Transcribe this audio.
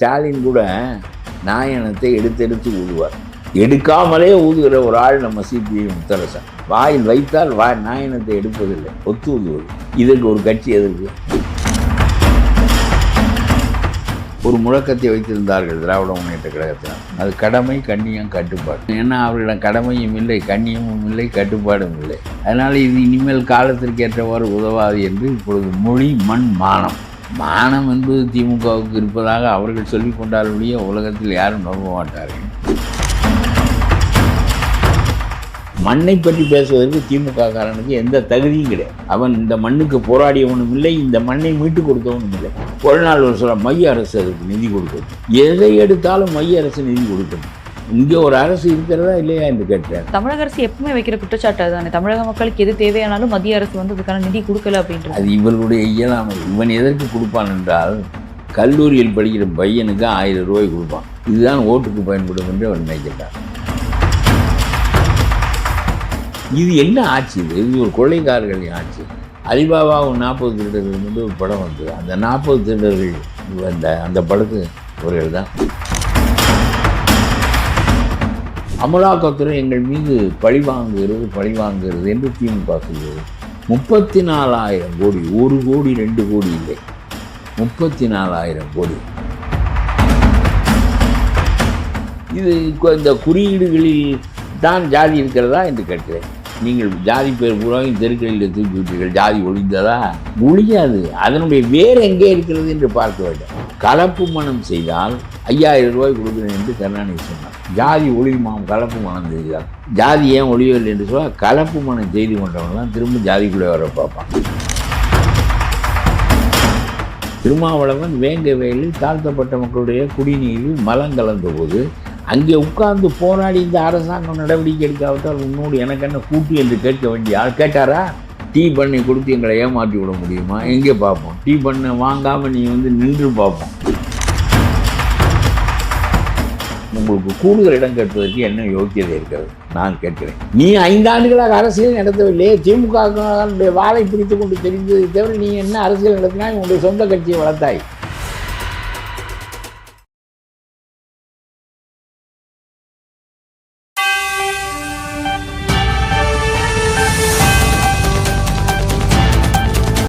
ஸ்டாலின் கூட நாயனத்தை எடுத்தெடுத்து ஊதுவார். எடுக்காமலே ஊதுகிற ஒரு ஆள் நம்ம சிபிஐ முத்தரசன். வாயில் வைத்தால் வா நாயனத்தை எடுப்பதில்லை. ஒத்து ஊதுவது. இதற்கு ஒரு கட்சி எதற்கு ஒரு முழக்கத்தை வைத்திருந்தார்கள் திராவிட முன்னேற்ற கழகத்தினர். அது கடமை கண்ணியம் கட்டுப்பாடு. ஏன்னா அவர்களிடம் கடமையும் இல்லை கண்ணியமும் இல்லை கட்டுப்பாடும் இல்லை. அதனால் இது இனிமேல் காலத்திற்கு ஏற்றவாறு உதவாது என்று இப்பொழுது மொழி மண் மானம். மானம் என்பது திமுகவுக்கு இருப்பதாக அவர்கள் சொல்லிக் கொண்டாலுடைய உலகத்தில் யாரும் நம்ப மாட்டார்கள். மண்ணை பற்றி பேசுவதற்கு திமுக காரனுக்கு எந்த தகுதியும் கிடையாது. அவன் இந்த மண்ணுக்கு போராடியவனும் இல்லை இந்த மண்ணை மீட்டு கொடுத்தவனும் இல்லை. ஒரு நாள் ஒரு சொல்ல மைய அரசு அதுக்கு நிதி கொடுக்கணும் எதை எடுத்தாலும் மைய அரசு நிதி கொடுக்கணும் இங்கே ஒரு அரசு இருக்கிறதா இல்லையா என்று கேட்டேன் தமிழக அரசு எப்பவுமே வைக்கிற குற்றச்சாட்டு அதுதானே தமிழக மக்களுக்கு எது தேவையானாலும் மத்திய அரசு வந்து அதுக்கான நிதி கொடுக்கல அப்படின்றது. அது இவர்களுடைய இயலாமை. இவன் எதற்கு கொடுப்பான் என்றால் கல்லூரியில் படிக்கிற பையனுக்கு ஆயிரம் ரூபாய் கொடுப்பான். இதுதான் ஓட்டுக்கு பயன்படும் என்று அவன் நினைக்கிறான் இது என்ன ஆட்சி இது? இது ஒரு கொள்ளைக்காரர்களின் ஆட்சி. அலிபாபா ஒரு நாற்பது திருடர்கள் வந்து ஒரு படம் வந்தது. அந்த நாற்பது திருடர்கள் அந்த அந்த படத்து இவர்கள் தான் அமலாக்கத்துறை எங்கள் மீது பழி வாங்குகிறது பழி வாங்குகிறது என்று திமுக சொல்கிறது முப்பத்தி நாலாயிரம் கோடி ஒரு கோடி ரெண்டு கோடி இல்லை. முப்பத்தி நாலாயிரம் கோடி. இது இந்த குறியீடுகளில் தான் ஜாதி இருக்கிறதா என்று கேட்கிறேன். நீங்கள் ஜாதி பேர் பூராவும் தெருக்களில் தூக்கி விட்டீர்கள். ஜாதி ஒழிந்ததா? ஒழியாது. அதனுடைய வேர் எங்கே இருக்கிறது என்று பார்க்க வேண்டும். கலப்பு மனம் செய்தால் ஐயாயிரம் ரூபாய் கொடுக்குறேன் என்று கருணாநிதி சொன்னார். ஜாதி ஒழியுமாம் கலப்பு மனம் செய்தார் ஜாதி ஏன் ஒழியவில்லை என்று சொன்னால் கலப்பு மனம் செய்து கொண்டவன்லாம் திரும்ப ஜாதிக்குள்ளே வர பார்ப்பான் திருமாவளவன் வேங்க வயலில் தாழ்த்தப்பட்ட மக்களுடைய குடிநீரில் மலம் கலந்த போது அங்கே உட்கார்ந்து போராடி இந்த அரசாங்கம் நடவடிக்கை எடுக்காவிட்டால் உன்னோடு எனக்கு என்ன கூட்டு என்று கேட்க வேண்டிய ஆள் கேட்டாரா? டீ பண்ணை கொடுத்து எங்களை ஏமாற்றி விட முடியுமா? எங்கே பார்ப்போம்? டீ பண்ணை வாங்காமல் நீ வந்து நின்று பார்ப்போம். உங்களுக்கு கூடுதல் இடம் கேட்பதற்கு என்ன யோக்கியதை இருக்கிறது? நான் கேட்கிறேன். நீ ஐந்தாண்டுகளாக அரசியல் நடத்தவில்லையே திமுக வாழை பிடித்து கொண்டு தெரிந்ததை தவிர நீ என்ன அரசியல் நடத்தினா உங்களுடைய சொந்த கட்சியை வளர்த்தாய்.